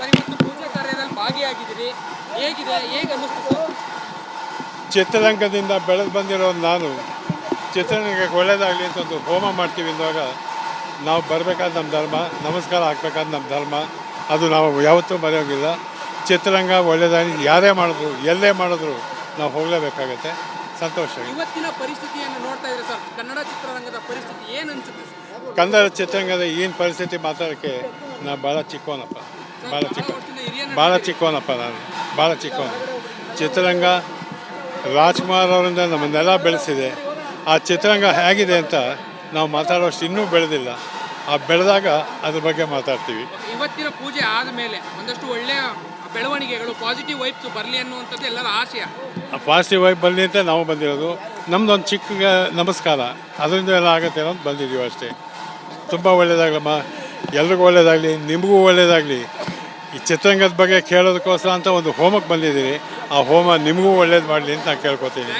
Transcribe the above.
Sir ಪೂಜಾ ಕಾರ್ಯದಲ್ಲಿ ಭಾಗಿಯಾಗಿದ್ದೀರಿ. ಹೇಗಿದೆ? ಹೇಗೆ ಅನ್ನಿಸ್ತು ಚಿತ್ರರಂಗದಿಂದ ಬೆಳೆದು ಬಂದಿರೋ ನಾನು. ಚಿತ್ರರಂಗಕ್ಕೆ ಒಳ್ಳೇದಾಗಲಿ ಅಂತ ಒಂದು ಹೋಮ ಮಾಡ್ತೀವಿ ಅಂದಾಗ ನಾವು ಬರಬೇಕಾದ ನಮ್ಮ ಧರ್ಮ ನಮಸ್ಕಾರ ಹಾಕ್ಬೇಕಾದ ನಮ್ಮ ಧರ್ಮ ಅದು ನಾವು ಯಾವತ್ತೂ ಮರೆಯೋಂಗಿಲ್ಲ. ಚಿತ್ರರಂಗ ಒಳ್ಳೇದಾಗಲಿ ಯಾರೇ ಮಾಡಿದ್ರು ಎಲ್ಲೇ ಮಾಡಿದ್ರು ನಾವು ಹೋಗಲೇಬೇಕಾಗತ್ತೆ. ಸಂತೋಷ. ಇವತ್ತಿನ ಪರಿಸ್ಥಿತಿಯನ್ನು ನೋಡ್ತಾ ಇದ್ರೆ ಸರ್ ಕನ್ನಡ ಚಿತ್ರರಂಗದ ಪರಿಸ್ಥಿತಿ ಏನು ಅನ್ಸುತ್ತೆ? ಕನ್ನಡ ಚಿತ್ರರಂಗದ ಏನು ಪರಿಸ್ಥಿತಿ ಮಾತಾಡೋಕ್ಕೆ ನಾನು ಭಾಳ ಚಿಕ್ಕವನಪ್ಪ. ಭಾಳ ಚಿಕ್ಕ. ಭಾಳ ಚಿಕ್ಕವನಪ್ಪ ನಾನು ಭಾಳ ಚಿಕ್ಕವನು. ಚಿತ್ರರಂಗ ರಾಜ್ಕುಮಾರ್ ಅವರಿಂದ ನಮ್ಮನ್ನೆಲ್ಲ ಬೆಳೆಸಿದೆ. ಆ ಚಿತ್ರರಂಗ ಹೇಗಿದೆ ಅಂತ ನಾವು ಮಾತಾಡೋಷ್ಟು ಇನ್ನೂ ಬೆಳೆದಿಲ್ಲ. ಆ ಬೆಳೆದಾಗ ಅದ್ರ ಬಗ್ಗೆ ಮಾತಾಡ್ತೀವಿ. ಇವತ್ತಿನ ಪೂಜೆ ಆದಮೇಲೆ ಒಂದಷ್ಟು ಒಳ್ಳೆಯ ಬೆಳವಣಿಗೆಗಳು ಪಾಸಿಟಿವ್ ವೈಬ್ಸ್ ಬರಲಿ ಅನ್ನುವಂಥದ್ದು ಎಲ್ಲರ ಆಶಯ. ಆ ಪಾಸಿಟಿವ್ ವೈಬ್ ಬರಲಿ ಅಂತ ನಾವು ಬಂದಿರೋದು. ನಮ್ದೊಂದು ಚಿಕ್ಕ ನಮಸ್ಕಾರ. ಅದರಿಂದ ಎಲ್ಲ ಆಗುತ್ತೆ ಅನ್ನೋದು ಬಂದಿದ್ದೀವಿ ಅಷ್ಟೇ. ತುಂಬ ಒಳ್ಳೆಯದಾಗಲಮ್ಮ ಎಲ್ರಿಗೂ ಒಳ್ಳೆಯದಾಗಲಿ ನಿಮಗೂ ಒಳ್ಳೆಯದಾಗಲಿ ಈ ಚಿತ್ರರಂಗದ ಬಗ್ಗೆ ಕೇಳೋದಕ್ಕೋಸ್ಕರ ಅಂತ ಒಂದು ಹೋಮಕ್ಕೆ ಬಂದಿದ್ದೀರಿ. ಆ ಹೋಮ ನಿಮಗೂ ಒಳ್ಳೇದು ಮಾಡಲಿ ಅಂತ ನಾನು ಕೇಳ್ಕೊತೀನಿ.